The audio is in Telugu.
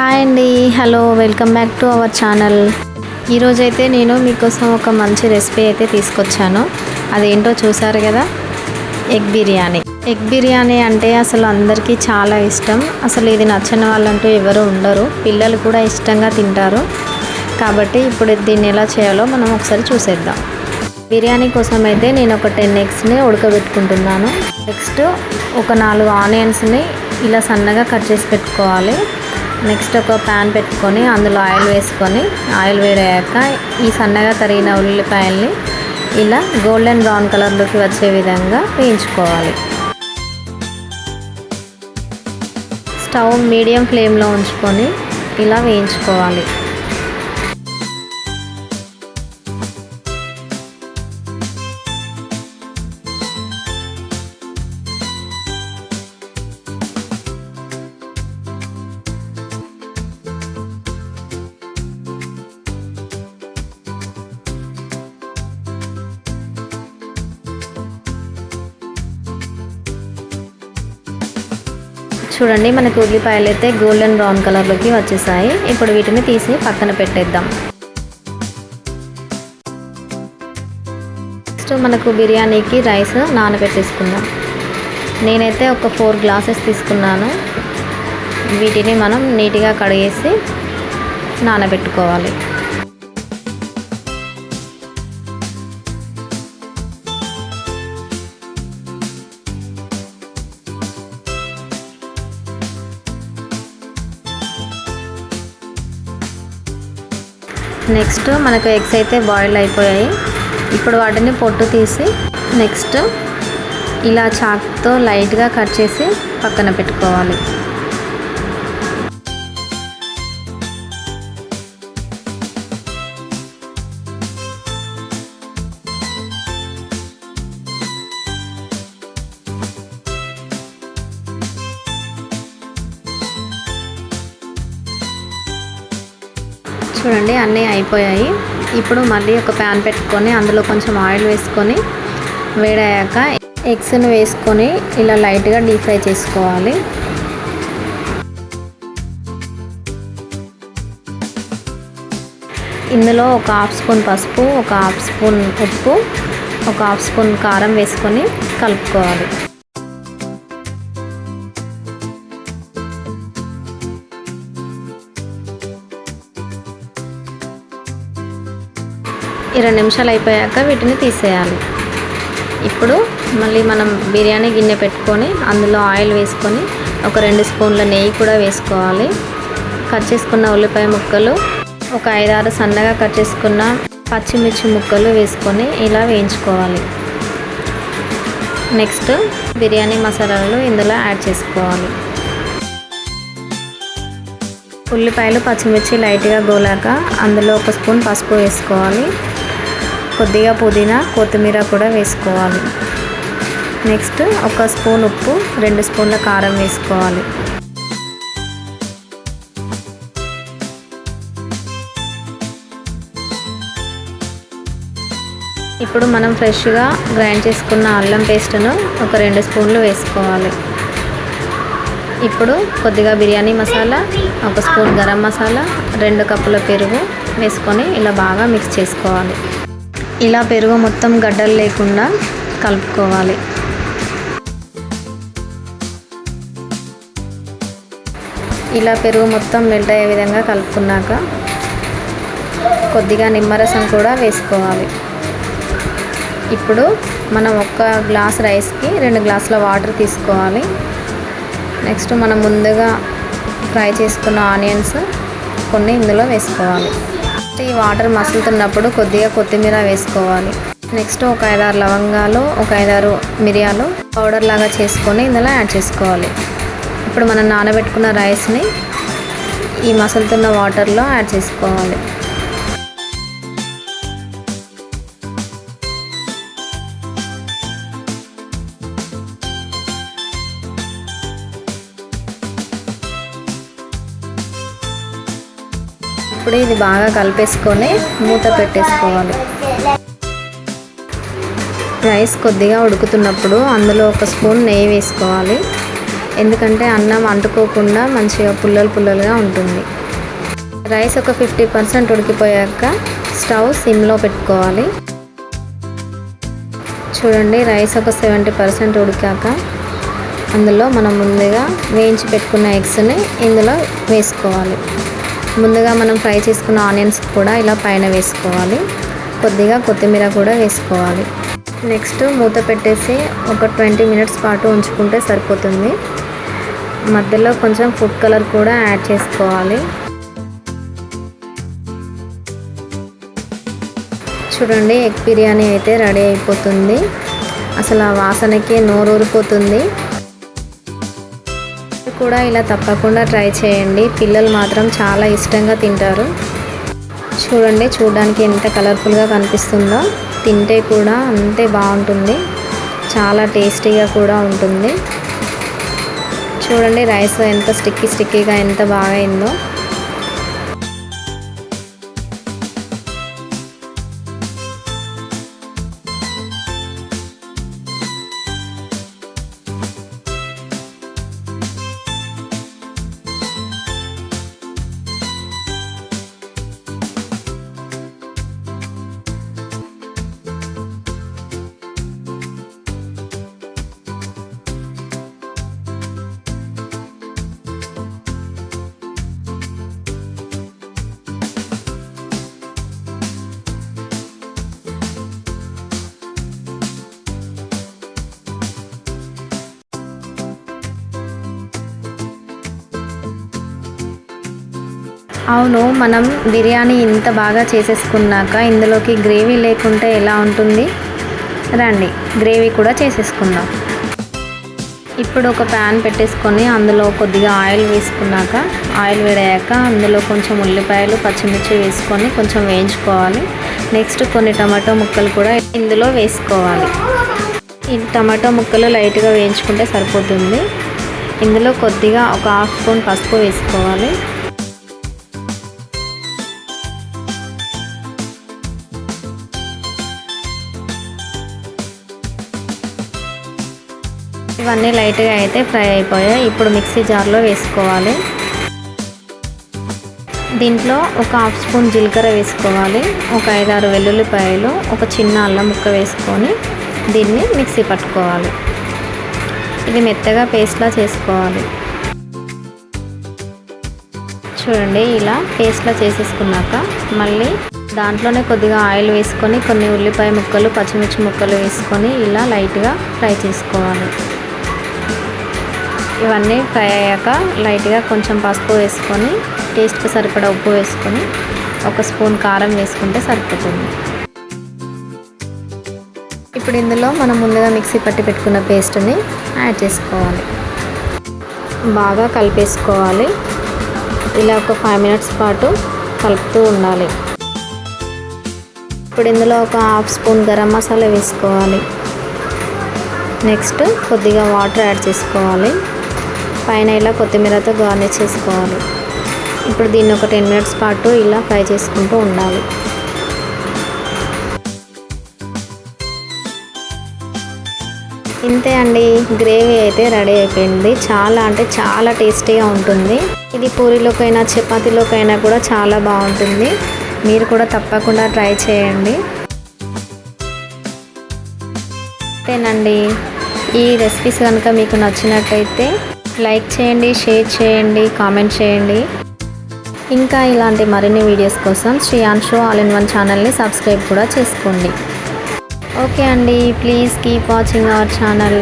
హాయ్ అండి. Hello welcome back to our channel. ఈరోజైతే నేను మీకోసం ఒక మంచి రెసిపీ అయితే తీసుకొచ్చాను. అదేంటో చూసారు కదా? ఎగ్ బిర్యానీ. ఎగ్ బిర్యానీ అంటే అసలు అందరికీ చాలా ఇష్టం. అసలు ఇది నచ్చని వాళ్ళంటూ ఎవరు ఉండరు. పిల్లలు కూడా ఇష్టంగా తింటారు. కాబట్టి ఇప్పుడు దీన్ని ఎలా చేయాలో మనం ఒకసారి చూసేద్దాం. బిర్యానీ కోసం అయితే నేను ఒక టెన్ ఎగ్స్ని ఉడకబెట్టుకుంటున్నాను. నెక్స్ట్ ఒక నాలుగు ఆనియన్స్ని ఇలా సన్నగా కట్ చేసి పెట్టుకోవాలి. నెక్స్ట్ ఒక ప్యాన్ పెట్టుకొని అందులో ఆయిల్ వేసుకొని ఆయిల్ వేడయ్యాక ఈ సన్నగా తరిగిన ఉల్లిపాయల్ని ఇలా గోల్డెన్ బ్రౌన్ కలర్లోకి వచ్చే విధంగా వేయించుకోవాలి. స్టవ్ మీడియం ఫ్లేమ్లో ఉంచుకొని ఇలా వేయించుకోవాలి. చూడండి మనకు ఉల్లిపాయలు అయితే గోల్డెన్ బ్రౌన్ కలర్లోకి వచ్చేసాయి. ఇప్పుడు వీటిని తీసి పక్కన పెట్టేద్దాం. నెక్స్ట్ మనకు బిర్యానీకి రైస్ నానబెట్టేసుకుందాం. నేనైతే ఒక ఫోర్ గ్లాసెస్ తీసుకున్నాను. వీటిని మనం నీట్గా కడిగేసి నానబెట్టుకోవాలి. నెక్స్ట్ మనకు ఎగ్స్ అయితే బాయిల్ అయిపోయాయి. ఇప్పుడు వాటిని పొట్టు తీసి నెక్స్ట్ ఇలా చాక్తో లైట్గా కట్ చేసి పక్కన పెట్టుకోవాలి. చూడండి అన్నీ అయిపోయాయి. ఇప్పుడు మళ్ళీ ఒక ప్యాన్ పెట్టుకొని అందులో కొంచెం ఆయిల్ వేసుకొని వేడయ్యాక ఎగ్స్ని వేసుకొని ఇలా లైట్గా డీప్ ఫ్రై చేసుకోవాలి. ఇందులో ఒక హాఫ్ స్పూన్ పసుపు ఒక హాఫ్ స్పూన్ ఉప్పు ఒక హాఫ్ స్పూన్ కారం వేసుకొని కలుపుకోవాలి. ఇరవై నిమిషాలు అయిపోయాక వీటిని తీసేయాలి. ఇప్పుడు మళ్ళీ మనం బిర్యానీ గిన్నె పెట్టుకొని అందులో ఆయిల్ వేసుకొని ఒక రెండు స్పూన్ల నెయ్యి కూడా వేసుకోవాలి. కట్ చేసుకున్న ఉల్లిపాయ ముక్కలు ఒక ఐదారు సన్నగా కట్ చేసుకున్న పచ్చిమిర్చి ముక్కలు వేసుకొని ఇలా వేయించుకోవాలి. నెక్స్ట్ బిర్యానీ మసాలాలు ఇందులో యాడ్ చేసుకోవాలి. ఉల్లిపాయలు పచ్చిమిర్చి లైట్గా గోలాక అందులో ఒక స్పూన్ పసుపు వేసుకోవాలి. కొద్దిగా పుదీనా కొత్తిమీర కూడా వేసుకోవాలి. నెక్స్ట్ ఒక స్పూన్ ఉప్పు రెండు స్పూన్ల కారం వేసుకోవాలి. ఇప్పుడు మనం ఫ్రెష్గా గ్రైండ్ చేసుకున్న అల్లం పేస్ట్ను ఒక రెండు స్పూన్లు వేసుకోవాలి. ఇప్పుడు కొద్దిగా బిర్యానీ మసాలా ఒక స్పూన్ గరం మసాలా రెండు కప్పుల పెరుగు వేసుకొని ఇలా బాగా మిక్స్ చేసుకోవాలి. ఇలా పెరుగు మొత్తం గడ్డలు లేకుండా కలుపుకోవాలి. ఇలా పెరుగు మొత్తం మెల్ట్ అయ్యే విధంగా కలుపుకున్నాక కొద్దిగా నిమ్మరసం కూడా వేసుకోవాలి. ఇప్పుడు మనం ఒక్క గ్లాస్ రైస్కి రెండు గ్లాసుల వాటర్ తీసుకోవాలి. నెక్స్ట్ మనం ముందుగా ఫ్రై చేసుకున్న ఆనియన్స్ కొన్ని ఇందులో వేసుకోవాలి. ఈ వాటర్ మసులుతున్నప్పుడు కొద్దిగా కొత్తిమీర వేసుకోవాలి. నెక్స్ట్ ఒక ఐదారు లవంగాలు ఒక ఐదారు మిరియాలు పౌడర్ లాగా చేసుకొని ఇందులో యాడ్ చేసుకోవాలి. ఇప్పుడు మనం నానబెట్టుకున్న రైస్ని ఈ మసులుతున్న వాటర్లో యాడ్ చేసుకోవాలి. ఇప్పుడు ఇది బాగా కలిపేసుకొని మూత పెట్టేసుకోవాలి. రైస్ కొద్దిగా ఉడుకుతున్నప్పుడు అందులో ఒక స్పూన్ నెయ్యి వేసుకోవాలి. ఎందుకంటే అన్నం అంటుకోకుండా మంచిగా పుల్లలు పుల్లలుగా ఉంటుంది. రైస్ ఒక ఫిఫ్టీ పర్సెంట్ ఉడికిపోయాక స్టవ్ సిమ్లో పెట్టుకోవాలి. చూడండి రైస్ ఒక సెవెంటీ పర్సెంట్ ఉడికాక అందులో మనం ముందుగా వేయించి పెట్టుకున్న ఎగ్స్ని ఇందులో వేసుకోవాలి. ముందుగా మనం ఫ్రై చేసుకున్న ఆనియన్స్ కూడా ఇలా పైన వేసుకోవాలి. కొద్దిగా కొత్తిమీర కూడా వేసుకోవాలి. నెక్స్ట్ మూత పెట్టేసి ఒక ట్వంటీ మినిట్స్ పాటు ఉంచుకుంటే సరిపోతుంది. మధ్యలో కొంచెం ఫుడ్ కలర్ కూడా యాడ్ చేసుకోవాలి. చూడండి ఎగ్ బిర్యానీ అయితే రెడీ అయిపోతుంది. అసలు ఆ వాసనకి నోరూరిపోతుంది. కూడా ఇలా తప్పకుండా ట్రై చేయండి. పిల్లలు మాత్రం చాలా ఇష్టంగా తింటారు. చూడండి చూడడానికి ఎంత కలర్ఫుల్గా కనిపిస్తుందో. తింటే కూడా అంతే బాగుంటుంది. చాలా టేస్టీగా కూడా ఉంటుంది. చూడండి రైస్ ఎంత స్టిక్కీ స్టిక్కీగా ఎంత బాగా అయిందో అవును మనం బిర్యానీ ఇంత బాగా చేసేసుకున్నాక ఇందులోకి గ్రేవీ లేకుంటే ఎలా ఉంటుంది? రండి గ్రేవీ కూడా చేసేసుకుందాం. ఇప్పుడు ఒక ప్యాన్ పెట్టేసుకొని అందులో కొద్దిగా ఆయిల్ వేసుకున్నాక ఆయిల్ వేడయ్యాక అందులో కొంచెం ఉల్లిపాయలు పచ్చిమిర్చి వేసుకొని కొంచెం వేయించుకోవాలి. నెక్స్ట్ కొన్ని టమాటో ముక్కలు కూడా ఇందులో వేసుకోవాలి. ఈ టమాటో ముక్కలు లైట్గా వేయించుకుంటే సరిపోతుంది. ఇందులో కొద్దిగా ఒక హాఫ్ స్పూన్ పసుపు వేసుకోవాలి. ఇవన్నీ లైట్గా అయితే ఫ్రై అయిపోయాయి. ఇప్పుడు మిక్సీ జార్లో వేసుకోవాలి. దీంట్లో ఒక హాఫ్ స్పూన్ జీలకర్ర వేసుకోవాలి. ఒక ఐదారు వెల్లుల్లిపాయలు ఒక చిన్న అల్లం ముక్క వేసుకొని దీన్ని మిక్సీ పట్టుకోవాలి. ఇది మెత్తగా పేస్ట్లా చేసుకోవాలి. చూడండి ఇలా పేస్ట్లా చేసేసుకున్నాక మళ్ళీ దాంట్లోనే కొద్దిగా ఆయిల్ వేసుకొని కొన్ని ఉల్లిపాయ ముక్కలు పచ్చిమిర్చి ముక్కలు వేసుకొని ఇలా లైట్గా ఫ్రై చేసుకోవాలి. ఇవన్నీ ఫ్రై అయ్యాక లైట్గా కొంచెం పసుపు వేసుకొని టేస్ట్కి సరిపడా ఉప్పు వేసుకొని ఒక స్పూన్ కారం వేసుకుంటే సరిపోతుంది. ఇప్పుడు ఇందులో మనం ముందుగా మిక్సీ పట్టి పెట్టుకున్న పేస్ట్ని యాడ్ చేసుకోవాలి. బాగా కలిపేసుకోవాలి. ఇలా ఒక ఫైవ్ మినిట్స్ పాటు కలుపుతూ ఉండాలి. ఇప్పుడు ఇందులో ఒక హాఫ్ స్పూన్ గరం మసాలా వేసుకోవాలి. నెక్స్ట్ కొద్దిగా వాటర్ యాడ్ చేసుకోవాలి. పైన ఇలా కొత్తిమీరతో గార్నిష్ చేసుకోవాలి. ఇప్పుడు దీన్ని ఒక టెన్ మినిట్స్ పాటు ఇలా ఫ్రై చేసుకుంటూ ఉండాలి. ఇంతే అండి. గ్రేవీ అయితే రెడీ అయిపోయింది. చాలా అంటే చాలా టేస్టీగా ఉంటుంది. ఇది పూరిలోకైనా చపాతీలోకైనా కూడా చాలా బాగుంటుంది. మీరు కూడా తప్పకుండా ట్రై చేయండి. అంతేనండి. ఈ రెసిపీస్ కనుక మీకు నచ్చినట్టయితే లైక్ చేయండి షేర్ చేయండి కామెంట్ చేయండి. ఇంకా ఇలాంటి మరిన్ని వీడియోస్ కోసం Sri show all in one ఛానల్ని సబ్స్క్రైబ్ కూడా చేసుకోండి. ఓకే అండి please keep watching our channel.